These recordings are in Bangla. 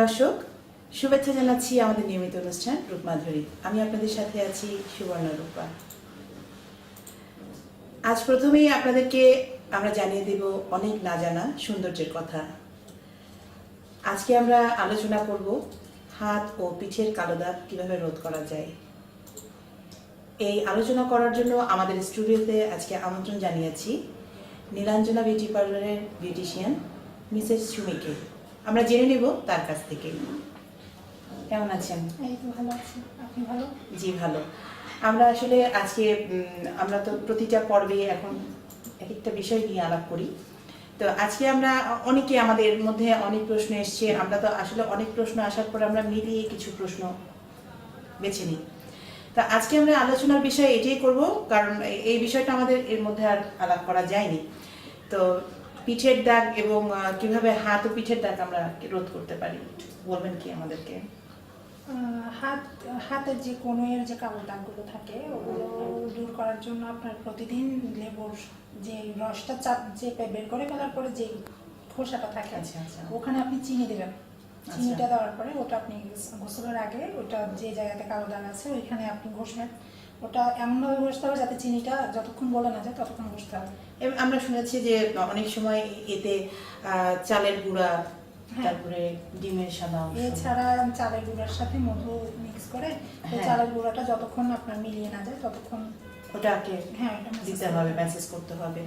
দর্শক, শুভেচ্ছা জানাচ্ছি আমাদের নিয়মিত অনুষ্ঠান রূপমাধুরী। আমি আপনাদের সাথে আছি সুবর্ণ রূপা। আজ প্রথমেই আপনাদেরকে আমরা জানিয়ে দেব অনেক না জানা সৌন্দর্যের কথা। আজকে আমরা আলোচনা করব হাত ও পিঠের কালো দাগ কীভাবে রোধ করা যায়। এই আলোচনা করার জন্য আমাদের স্টুডিওতে আজকে আমন্ত্রণ জানিয়েছি নীলাঞ্জনা বিউটি পার্লারের বিউটিশিয়ান, মিসেস সুমিকে। আমরা জেনে নেব তার কাছ থেকে। কেমন আছেন? এই তো ভালো আছি। আপনি ভালো? জি ভালো। আমরা আসলে আজকে আমরা তো প্রতিটা পর্বে এখন এক একটা বিষয় নিয়ে আলাপ করি। তো আজকে আমরা অনেকে আমাদের মধ্যে অনেক প্রশ্ন এসছে। আমরা তো আসলে অনেক প্রশ্ন আসার পর আমরা মিলিয়ে কিছু প্রশ্ন বেছে নিই। তা আজকে আমরা আলোচনার বিষয় এটাই করব কারণ এই- এই বিষয়টা আমাদের এর মধ্যে আর আলাপ করা যায়নি। তো পিঠের দাগ এবং কীভাবে হাত ও পিঠের দাগ আমরা রোধ করতে পারি? বলবেন কি আমাদেরকে? হাত হাতের যে কোণের যে কালো দাগগুলো থাকে ওগুলো দূর করার জন্য আপনার প্রতিদিন লেবুর যে রসটা চাপ চেপে বের করে ফেলার পরে যে খোসাটা থাকে আচ্ছা আচ্ছা। ওখানে আপনি চিনি দেবেন। আচ্ছা। চিনিটা দেওয়ার পরে ওটা আপনি গোসলের আগে ওটা যে জায়গাতে কালো দাগ আছে ওইখানে আপনি ঘষবেন। ওটা এমনভাবে বসতে হবে যাতে চিনিটা যতক্ষণ বলে না যায় ততক্ষণ ঘষতে হবে আমরা শুনেছি যে অনেক সময় এতে চালের গুঁড়া হ্যাঁ। তারপরে ডিমের সাদা এছাড়া চালের গুঁড়ার সাথে মধু মিক্স করে হ্যাঁ। চালের গুঁড়াটা যতক্ষণ আপনার মিলিয়ে না যায় ততক্ষণ ওটাকে হ্যাঁ দিতে হবে মেসেজ করতে হবে।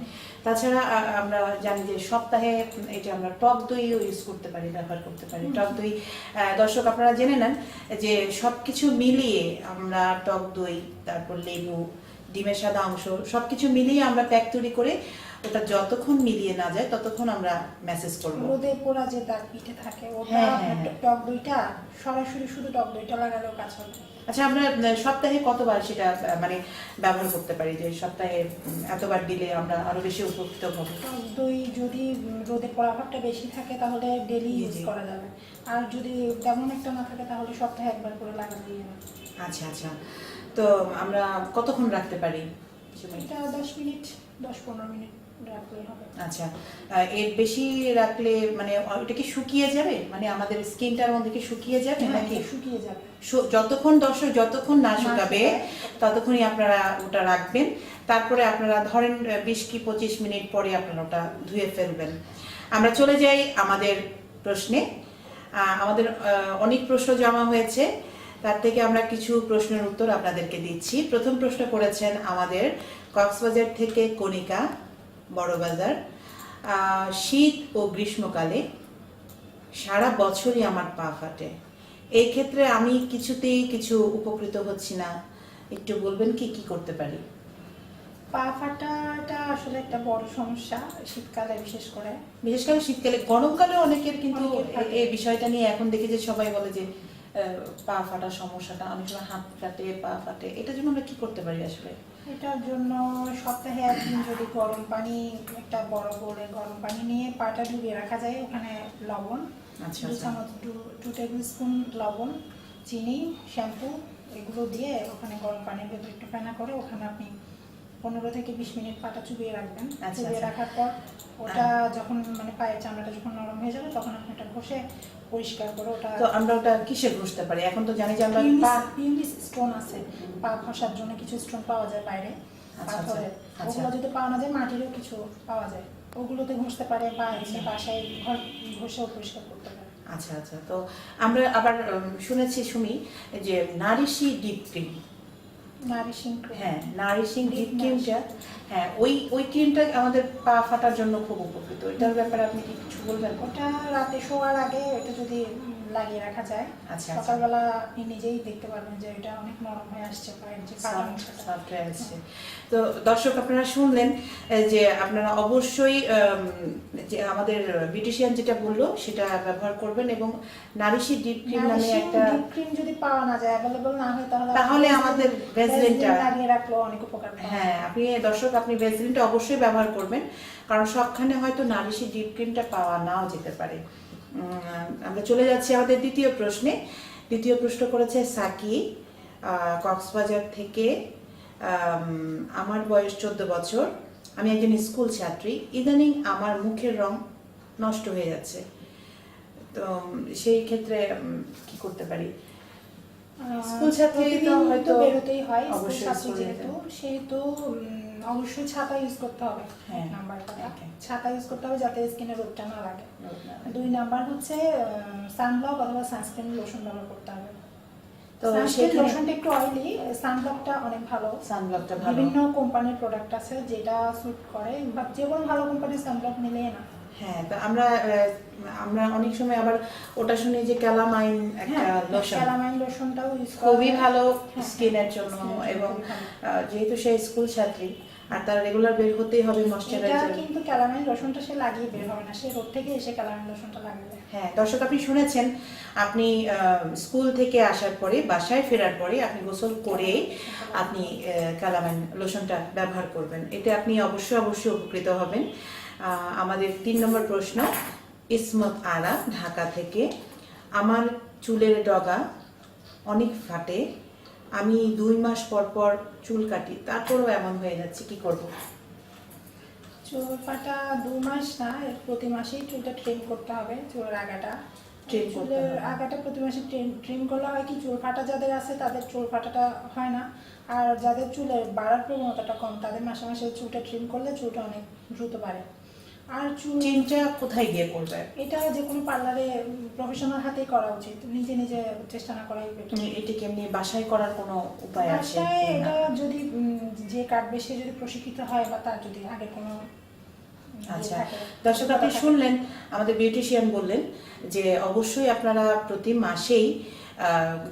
তাছাড়া আমরা জানি যে সপ্তাহে এটা আমরা টক দইও ইউজ করতে পারি ব্যবহার করতে পারি। টক দই দর্শক আপনারা জেনে নেন যে সবকিছু মিলিয়ে আমরা টক দই তারপর লেবু ডিমের সাদা অংশ সবকিছু মিলিয়ে আমরা প্যাক তৈরি করে ওটা যতক্ষণ মিলিয়ে না যায় ততক্ষণ আমরা মেসেজ করব। রোদে পোড়া যে দাগ পিঠে থাকে ওটা হ্যাঁ, হ্যাঁ। টক দইটা সরাসরি শুধু টক দইটা লাগালেও কাজ হবে। আচ্ছা আমরা সপ্তাহে কতবার সেটা মানে ব্যবহার করতে পারি? যে সপ্তাহে এতবার দিলে আমরা আরও বেশি উপকৃত হব? দই যদি উম, রোদে পোড়া বেশি থাকে তাহলে ডেলি ইউজ করা যাবে। আর যদি তেমন একটা না থাকে তাহলে সপ্তাহে একবার করে লাগাতে হবে আচ্ছা আচ্ছা। তো আমরা কতক্ষণ রাখতে পারি? এটা দশ মিনিট দশ পনেরো মিনিট। আচ্ছা এর বেশি রাখলে মানে ওটা কি শুকিয়ে যাবে? মানে আমাদের স্কিনটার মধ্যে কি শুকিয়ে যাবে হ্যাঁ, নাকি? শুকিয়ে যাবে। যতক্ষণ দর্শক যতক্ষণ না শুকাবে। ততক্ষণই আপনারা ওটা রাখবেন। তারপরে আপনারা ধরেন বিশ কি পঁচিশ মিনিট পরে আপনারা ওটা ধুয়ে ফেলবেন। আমরা চলে যাই আমাদের প্রশ্নে। আমাদের অনেক প্রশ্ন জমা হয়েছে। তার থেকে আমরা কিছু প্রশ্নের উত্তর আপনাদেরকে দিচ্ছি। প্রথম প্রশ্ন করেছেন আমাদের কক্সবাজার থেকে কণিকা। বড়বাজার শীত ও গ্রীষ্মকালে সারা বছরই আমার পা ফাটে। এই ক্ষেত্রে আমি কিছুতেই কিছু উপকৃত হচ্ছি না। একটু বলবেন কি কি করতে পারি? পা ফাটাটা আসলে একটা বড় সমস্যা শীতকালে বিশেষ করে। বিশেষ করে শীতকালে গরমকালে অনেকের কিন্তু এই বিষয়টা নিয়ে এখন দেখি যে সবাই বলে যে পা ফাটা সমস্যাটা অনেক সময় হাত ফাটে পা ফাটে এটার জন্য আমরা কি করতে পারি আসলে? এটার জন্য সপ্তাহে একদিন যদি গরম পানি একটা বড় করে গরম পানি নিয়ে পাটা ডুবিয়ে রাখা যায় ওখানে লবণ আচ্ছা দু চামচ টু টেবিল স্পুন লবণ চিনি শ্যাম্পু এগুলো দিয়ে ওখানে গরম পানির ভেতর একটু ফেনা করে ওখানে আপনি পনেরো থেকে বিশ মিনিট পাটা চুবিয়ে রাখবেন। আচ্ছা, চুবিয়ে আচ্ছা। রাখার পর ওটা যখন মানে পায়ের চামড়াটা যখন নরম হয়ে যাবে তখন আপনি ওটা ঘষে পরিষ্কার করে ওটা তো আমরা ওটা কিসে ঘষতে পারি? এখন তো জানি যে আমরা পা স্টোন আছে। পা ঘষার জন্য কিছু স্টোন পাওয়া যায় বাইরে আচ্ছা, পাথরের। ওগুলো যদি পাওয়া না যায় মাটিরও কিছু পাওয়া যায়। ওগুলোতে ঘষতে পারে বা এমনি বাসায় ঘর ঘষেও পরিষ্কার করতে পারে। আচ্ছা আচ্ছা। তো আমরা আবার শুনেছি শুনি যে নারিশি ডিপ ক্রিম। নারিশিং হ্যাঁ নারিশিং ডিপ ক্রিমটা হ্যাঁ ওই ওই ক্রিমটা আমাদের পা ফাটার জন্য খুব উপকৃত। এটার ব্যাপারে আপনি কি কিছু বলবেন? ওটা রাতে শোয়ার আগে এটা যদি লাগিয়ে রাখা যায়। আচ্ছা আচ্ছা। সকালবেলা আপনি নিজেই দেখতে পারবেন যে এটা অনেক নরম হয়ে আসছে পায়ের যে সফট হয়ে আসছে। তো দর্শক আপনারা শুনলেন যে আপনারা অবশ্যই যে আমাদের বিউটিশিয়ান যেটা বলল সেটা ব্যবহার করবেন এবং নারিশি ডিপ ক্রিম নামে একটা ডিপ ক্রিম যদি পাওয়া না যায় অ্যাভেলেবল না হয় তাহলে তাহলে আমাদের ভ্যাসলিনটা লাগিয়ে রাখলেও অনেক উপকার হ্যাঁ আপনি দর্শক আপনি ভ্যাসলিনটা অবশ্যই ব্যবহার করবেন কারণ সবখানে হয়তো নারিশি ডিপ ক্রিমটা পাওয়া নাও যেতে পারে। আমরা চলে যাচ্ছি আমাদের দ্বিতীয় প্রশ্নে। দ্বিতীয় প্রশ্ন করেছে সাকি কক্সবাজার থেকে আমার বয়স চোদ্দ বছর আমি একজন স্কুল ছাত্রী ইদানিং আমার মুখের রং নষ্ট হয়ে যাচ্ছে। তো সেই ক্ষেত্রে কি করতে পারি? স্কুল ছাত্রী তো হয়তো বেরোতেই হয় স্কুল অবশ্যই ছাত্রী যেহেতু সেহেতু অবশ্যই ছাতা ইউজ করতে হবে। হ্যাঁ, নাম্বার ছাতা ইউজ করতে হবে যাতে স্কিনে রোদটা না লাগে। দুই নাম্বার হচ্ছে সানব্লক অথবা সানস্ক্রিন লোশন ব্যবহার করতে হবে। তো তো সেখানে- লোশনটা একটু অয়েলি সানব্লকটা অনেক ভালো। সানব্লকটা ভালো। বিভিন্ন কোম্পানির প্রোডাক্ট আছে যেটা স্যুট করে। যে কোনো ভালো কোম্পানির সানব্লক নিলেই না। হ্যাঁ তো আমরা আমরা অনেক সময় আবার ওটা শুনি যে ক্যালামাইন একটা হ্যাঁ লোশন ক্যালামাইন লোশনটাও খুবই ভালো হ্যাঁ, স্কিনের জন্য এর জন্য এবং যেহেতু সে স্কুল ছাত্রী আর তার রেগুলার বের হতেই হবে এটা ময়শ্চারাইজার কিন্তু ক্যালামাইন লোশনটা সে লাগিয়ে বের হবে না সে রোদ থেকে এসে ক্যালামাইন লোশনটা লাগাবে। হ্যাঁ দর্শক আপনি শুনেছেন আপনি স্কুল থেকে আসার পরে বাসায় ফেরার পরে আপনি গোসল করে আপনি কালামাইন লোশনটা ব্যবহার করবেন। এতে আপনি অবশ্যই অবশ্যই উপকৃত হবেন। আমাদের তিন নম্বর প্রশ্ন ইসমত আরা ঢাকা থেকে। আমার চুলের ডগা অনেক ফাটে আমি দুই মাস পর পর চুল কাটি তারপরেও এমন হয়ে যাচ্ছে কি করব? চুল কাটা দু মাস না প্রতি মাসেই চুলটা ট্রিম করতে হবে চুলের আগাটা। করতে চুলের আগাটা প্রতি মাসে ট্রিম ট্রিম করলে হয় কি চুল ফাটা যাদের আছে তাদের চুল ফাটাটা হয় না। আর যাদের চুলের বাড়ার প্রবণতাটা কম তাদের মাসে মাসে চুলটা ট্রিম করলে চুলটা অনেক দ্রুত বাড়ে। আর চুল চিনটা কোথায় গিয়ে করবে? এটা যে কোনো পার্লারে প্রফেশনাল হাতেই করা উচিত। নিজে নিজে চেষ্টা না করাই better। তুমি এটিকে এমনি বাসায় করার কোনো উপায় আছে বাসায় এটা যদি যে কাটবে সে যদি প্রশিক্ষিত হয় বা তার যদি আগে কোনো ইয়ে আচ্ছা। দর্শক আপনি শুনলেন আমাদের বিউটিশিয়ান বললেন যে অবশ্যই আপনারা প্রতি মাসেই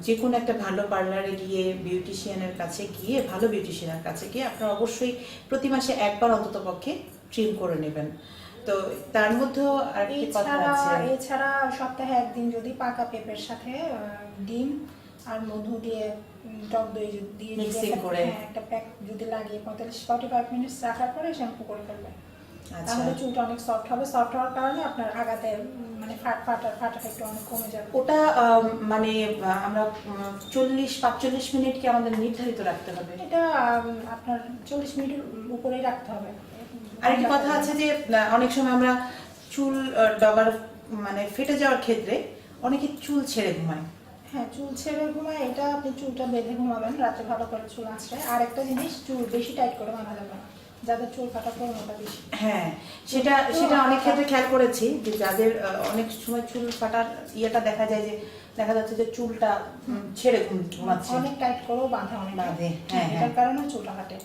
যে কোনো একটা ভালো পার্লারে গিয়ে বিউটিশিয়ানের কাছে গিয়ে ভালো বিউটিশিয়ানের কাছে গিয়ে আপনারা অবশ্যই প্রতি মাসে একবার অন্তত পক্ষে ট্রিম করে নেবেন। তো তার মধ্যেও আর কি কথা আছে? এছাড়া সপ্তাহে একদিন যদি পাকা পেঁপের সাথে ডিম আর মধু দিয়ে টক দই দিয়ে একটা- করে। হ্যাঁ, একটা প্যাক যদি লাগিয়ে পঁয়তাল্লিশ ফর্টি ফাইভ মিনিটস রাখার পরে শ্যাম্পু করে আচ্ছা। তাহলে চুলটা অনেক সফট হবে। সফট হওয়ার কারণে আপনার আগাতে মানে ফাট ফাটা ফাটাটা একটু অনেক কমে যাবে। ওটা মানে আমরা চল্লিশ পাঁচচল্লিশ মিনিট কি আমাদের নির্ধারিত রাখতে হবে? এটা আপনার চল্লিশ মিনিটের উপরেই রাখতে হবে। আরেকটি কথা আছে যে অনেক সময় আমরা চুল ডগার মানে ফেটে যাওয়ার ক্ষেত্রে অনেকে চুল ছেড়ে ঘুমায়। হ্যাঁ চুল ছেড়ে ঘুমায় এটা আপনি চুলটা বেঁধে ঘুমাবেন রাতে ভালো করে চুল আঁচড়ে। আর একটা জিনিস চুল বেশি টাইট করে বাঁধা যাবে না যাদের চুল কাটা প্রবণতা বেশি। হ্যাঁ সেটা সেটা অনেক ক্ষেত্রে খেয়াল করেছি যে যাদের অনেক সময় চুল কাটার ইয়েটা দেখা যায় যে দেখা যাচ্ছে যে চুলটা ছেড়ে ঘুম- ঘুমাচ্ছে। অনেক টাইট করেও বাঁধা অনেক বাঁধে, হ্যাঁ, এটার হ্যাঁ। কারণে চুলটা কাটে।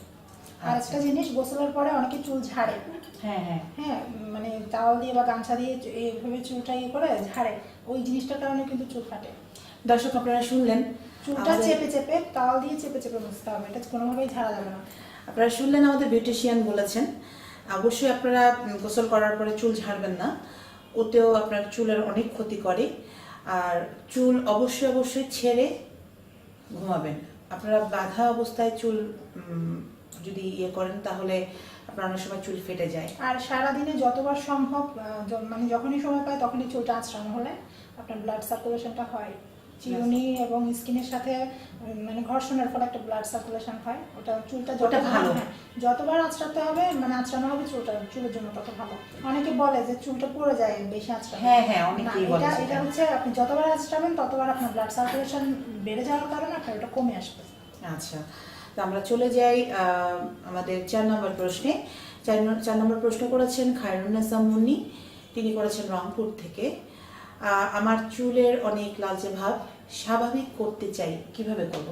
আর আচ্ছা। একটা জিনিস গোসলের পরে অনেকে চুল ঝাড়ে। হ্যাঁ হ্যাঁ। হ্যাঁ মানে টাওয়াল দিয়ে বা গামছা দিয়ে এইভাবে চুলটা ইয়ে করে ঝাড়ে। ওই জিনিসটার কারণে কিন্তু চুল কাটে দর্শক আপনারা শুনলেন। চুলটা চেপে চেপে টাওয়াল দিয়ে চেপে চেপে মুছতে হবে। এটা কোনোভাবেই ঝাড়া যাবে না। আপনারা শুনলেন আমাদের বিউটিশিয়ান বলেছেন অবশ্যই আপনারা গোসল করার পরে চুল ঝাড়বেন না। ওতেও আপনার চুলের অনেক ক্ষতি করে। আর চুল অবশ্যই অবশ্যই ছেড়ে ঘুমাবেন। আপনারা বাঁধা অবস্থায় চুল যদি ইয়ে করেন তাহলে আপনার অনেক সময় চুল ফেটে যায়। আর সারাদিনে যতবার সম্ভব মানে যখনই সময় পায় তখনই চুলটা আঁচড়ানো হলে আপনার ব্লাড সার্কুলেশনটা হয়। চিরুনি এবং স্কিনের সাথে মানে ঘর্ষণের ফলে একটা ব্লাড সার্কুলেশন হয়। ওটা চুলটা যত ভালো। হ্যাঁ, যতবার আঁচড়াতে হবে মানে আঁচড়ানো হবে চুলটা চুলের জন্য তত ভালো। অনেকে বলে যে চুলটা পড়ে যায় বেশি আঁচড়ানো হ্যাঁ, হ্যাঁ, অনেকেই বলে এটা এটা হচ্ছে আপনি যতবার আঁচড়াবেন ততবার আপনার ব্লাড সার্কুলেশন বেড়ে যাওয়ার কারণে আপনার ওটা কমে আসবে। আচ্ছা। তো আমরা চলে যাই আমাদের চার নম্বর প্রশ্নে। চার চার নম্বর প্রশ্ন করেছেন খায়রুন্নেসা মুন্নি। তিনি করেছেন রংপুর থেকে। আমার চুলের অনেক লালচে ভাব, স্বাভাবিক করতে চাই, কীভাবে করব?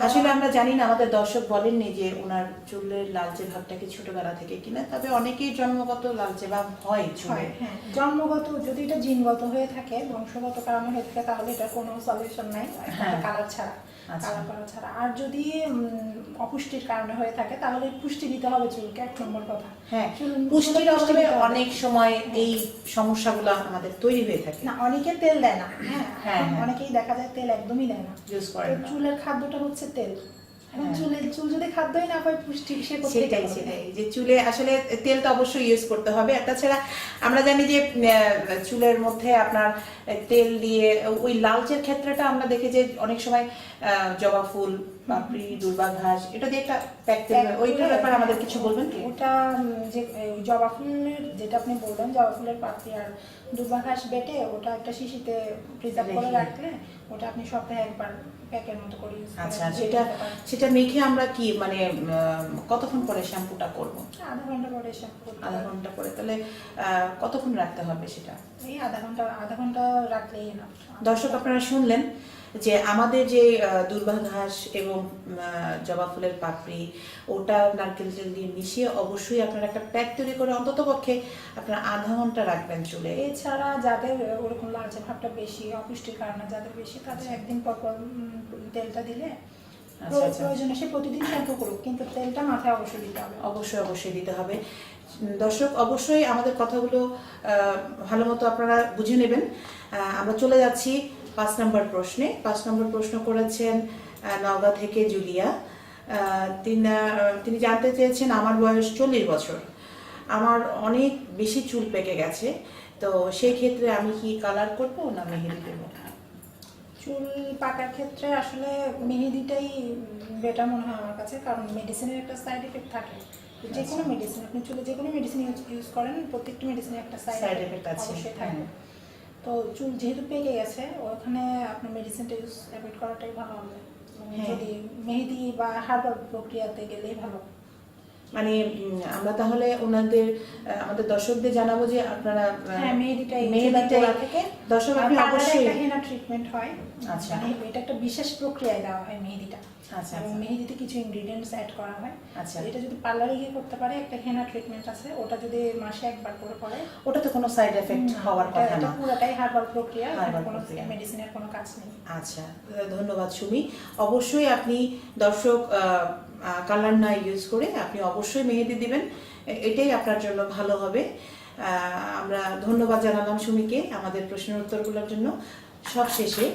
আসলে আমরা জানি না আমাদের দর্শক বলেননি যে ওনার চুলের লালচে ভাবটা কি ছোটবেলা থেকে কিনা তবে অনেকেই জন্মগত লালচে ভাব হয় চুলে। হ্যাঁ জন্মগত যদি এটা জিনগত হয়ে থাকে বংশগত কারণে হয়ে থাকে তাহলে এটা কোনো সলিউশন নাই হ্যাঁ। কালার ছাড়া আচ্ছা। কালার করা ছাড়া। আর যদি অপুষ্টির কারণে হয়ে থাকে তাহলে পুষ্টি দিতে হবে চুলকে এক নম্বর কথা। হ্যাঁ পুষ্টির অভাবে অনেক সময় এই সমস্যাগুলো আমাদের তৈরি হয়ে থাকে। না অনেকে তেল দেয় না। হ্যাঁ হ্যাঁ, হ্যাঁ। অনেকেই দেখা যায় তেল একদমই দেয় না। ইউজ তো করেন না। চুলের খাদ্যটা হচ্ছে তেল। চুলে চুল যদি খাদ্যই না পায় পুষ্টি সে সেটাই সেটাই। যে চুলে আসলে তেল তো অবশ্যই ইউজ করতে হবে। আর তাছাড়া আমরা জানি যে চুলের মধ্যে আপনার তেল দিয়ে ওই লালচের ক্ষেত্রটা আমরা দেখি যে অনেক সময় জবা ফুল পাপড়ি দুর্বা ঘাস এটা দিয়ে একটা প্যাক ওইটার ব্যাপারে আমাদের কিছু বলবেন ওটা যে জবা ফুলের যেটা আপনি বললেন জবা ফুলের পাপড়ি আর দুর্বা ঘাস বেটে ওটা একটা শিশিতে প্রিজার্ভ করে রাখলে ওটা আপনি সপ্তাহে একবার প্যাকের মতো করে ইউজ আচ্ছা সেটা সেটা মেখে আমরা কি মানে কতক্ষণ পরে শ্যাম্পুটা করব? আধা ঘণ্টা পরে শ্যাম্পু আধা ঘণ্টা পরে তাহলে কতক্ষণ রাখতে হবে সেটা? এই আধা ঘণ্টা আধা ঘণ্টা রাখলেই না দর্শক আপনারা শুনলেন যে আমাদের যে দুর্বা ঘাস এবং জবা ফুলের পাপড়ি ওটা নারকেল তেল দিয়ে মিশিয়ে অবশ্যই আপনারা একটা প্যাক তৈরি করে অন্তত পক্ষে আপনারা আধা ঘণ্টা রাখবেন চুলে। এছাড়া যাদের ওরকম লালচে ভাবটা বেশি অপুষ্টির কারণে যাদের বেশি তাদের একদিন পর পর তেলটা দিলে আচ্ছা, আচ্ছা। প্রয়োজনে সে প্রতিদিন শ্যাম্পু করুক কিন্তু তেলটা মাথায় অবশ্যই দিতে হবে। অবশ্যই অবশ্যই দিতে হবে। দর্শক অবশ্যই আমাদের কথাগুলো আহ, ভালো মতো আপনারা বুঝে নেবেন। আমরা চলে যাচ্ছি পাঁচ নম্বর প্রশ্নে। পাঁচ নম্বর প্রশ্ন করেছেন নওগাঁ থেকে জুলিয়া। তিনি তিনি জানতে চেয়েছেন আমার বয়স চল্লিশ বছর। আমার অনেক বেশি চুল পেকে গেছে। তো সেই ক্ষেত্রে আমি কি কালার করব না মেহেদি দেবো? চুল পাকার ক্ষেত্রে আসলে মেহেদিটাই বেটার মনে হয় আমার কাছে কারণ মেডিসিনের একটা সাইড এফেক্ট থাকে। যে কোনো মেডিসিন আপনি চুলে যে কোনো মেডিসিন ইউজ করেন প্রত্যেকটি মেডিসিনের একটা সাইড এফেক্ট আছে, থাকে। হ্যাঁ। তো চুল যেহেতু পেকে গেছে ওখানে আপনার মেডিসিনটা ইউজ অ্যাভয়েড করাটাই ভালো হবে মানে হ্যাঁ। যদি মেহেদি বা হার্বাল প্রক্রিয়াতে গেলেই ভালো মানে আমরা তাহলে ওনাদের আমাদের দর্শকদের জানাব যে আপনারা হ্যাঁ গোড়া থেকে দর্শক আপনি অবশ্যই ট্রিটমেন্ট হয় আচ্ছা। মানে এটা একটা বিশেষ প্রক্রিয়ায় দেওয়া হয় মেহেদিটা আচ্ছা, এবং আচ্ছা। মেহেদিতে কিছু ইনগ্রেডিয়েন্টস অ্যাড করা হয়। আচ্ছা। এটা যদি পার্লারে গিয়ে করতে পারে একটা হেনা ট্রিটমেন্ট আছে ওটা যদি মাসে একবার করে করে ওটা তো কোনো সাইড এফেক্ট হওয়ার কথা না। পুরোটাই হার্বাল প্রক্রিয়া এখানে কোনো মেডিসিনের কোনো কাজ নেই। আচ্ছা ধন্যবাদ সুমি। অবশ্যই আপনি দর্শক কালার না ইউজ করে আপনি অবশ্যই মেহেদি দিবেন। এটাই আপনার জন্য ভালো হবে। আহ, আমরা ধন্যবাদ জানালাম সুমিকে আমাদের প্রশ্নের উত্তরগুলোর জন্য। সব শেষে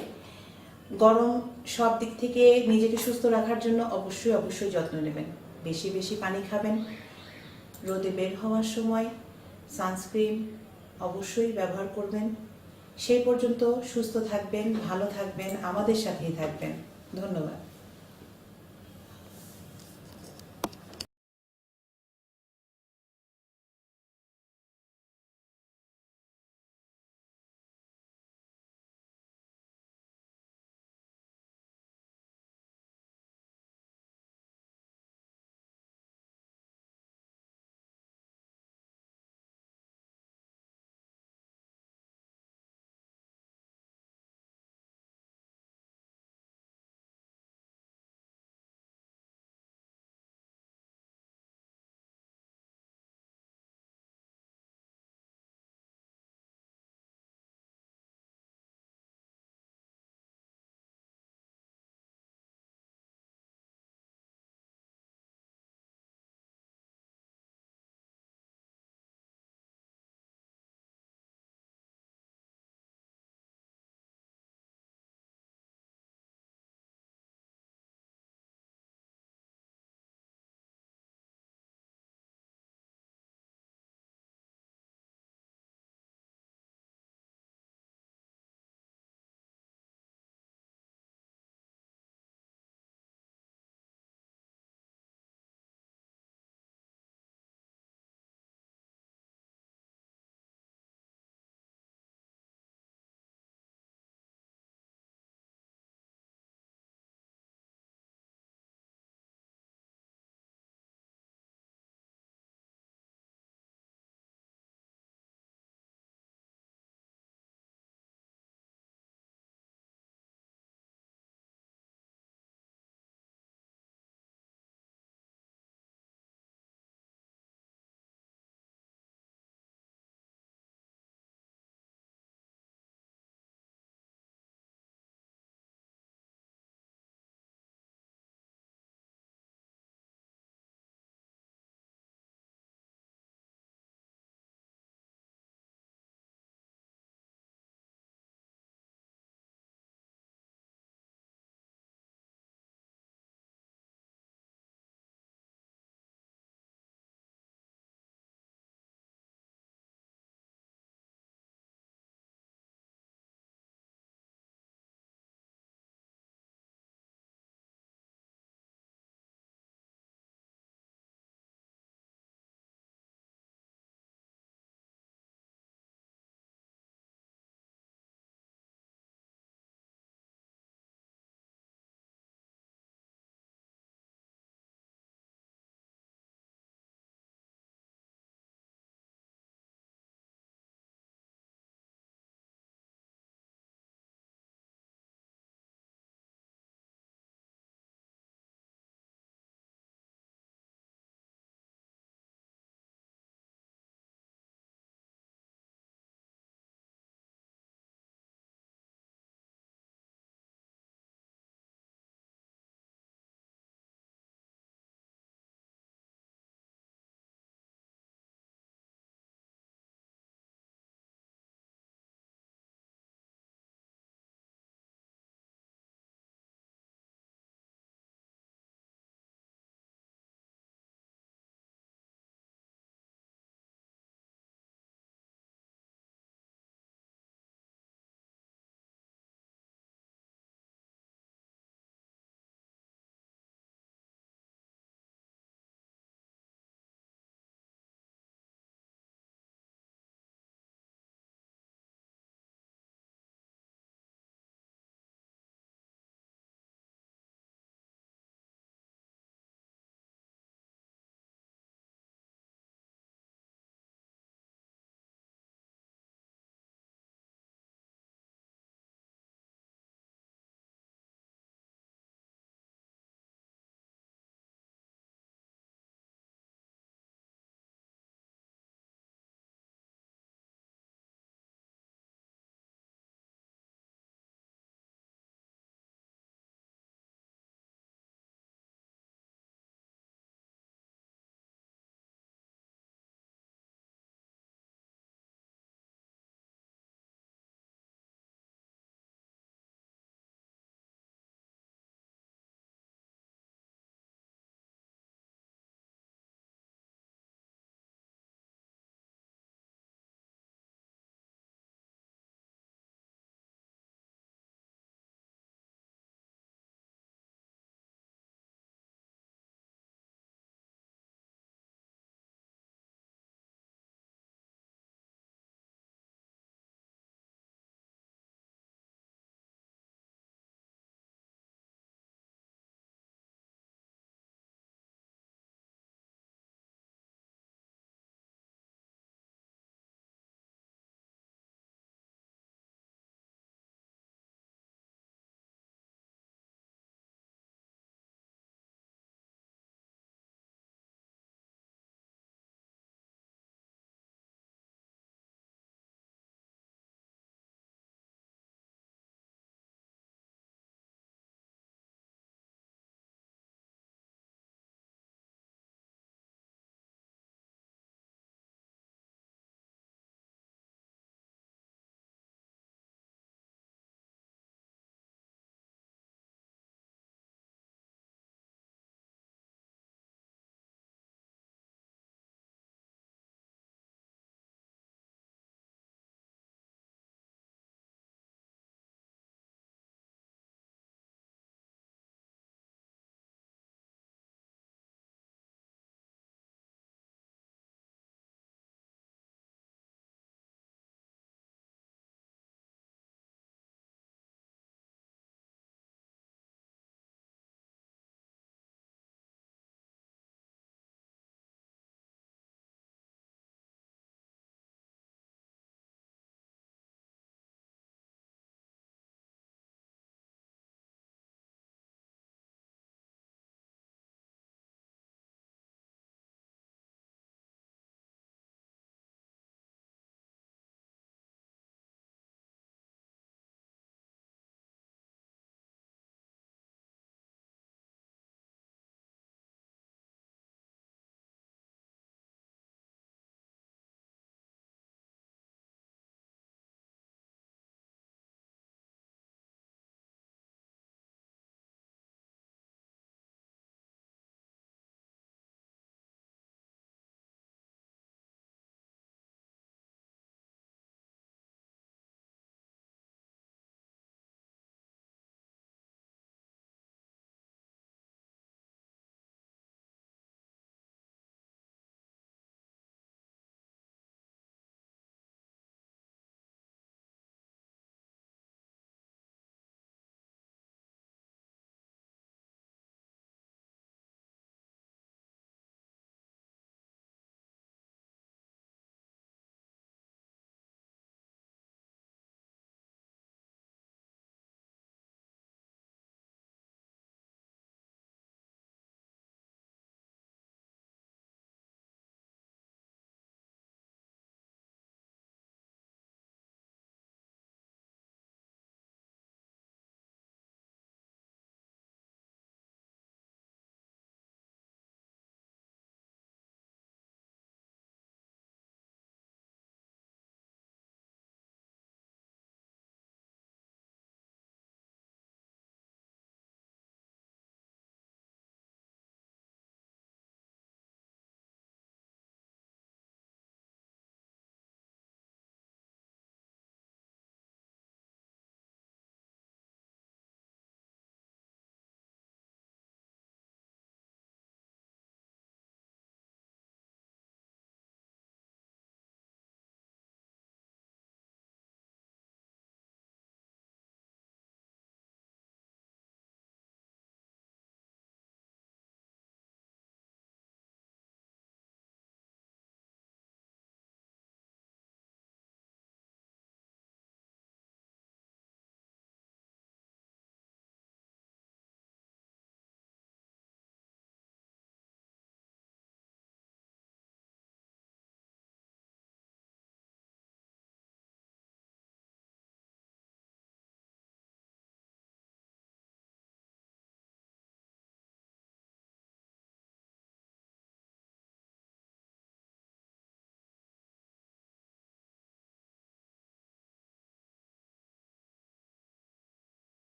গরম সব দিক থেকে নিজেকে সুস্থ রাখার জন্য অবশ্যই অবশ্যই যত্ন নেবেন। বেশি বেশি পানি খাবেন। রোদে বের হওয়ার সময় সানস্ক্রিন অবশ্যই ব্যবহার করবেন। সেই পর্যন্ত সুস্থ থাকবেন, ভালো থাকবেন, আমাদের সাথেই থাকবেন। ধন্যবাদ।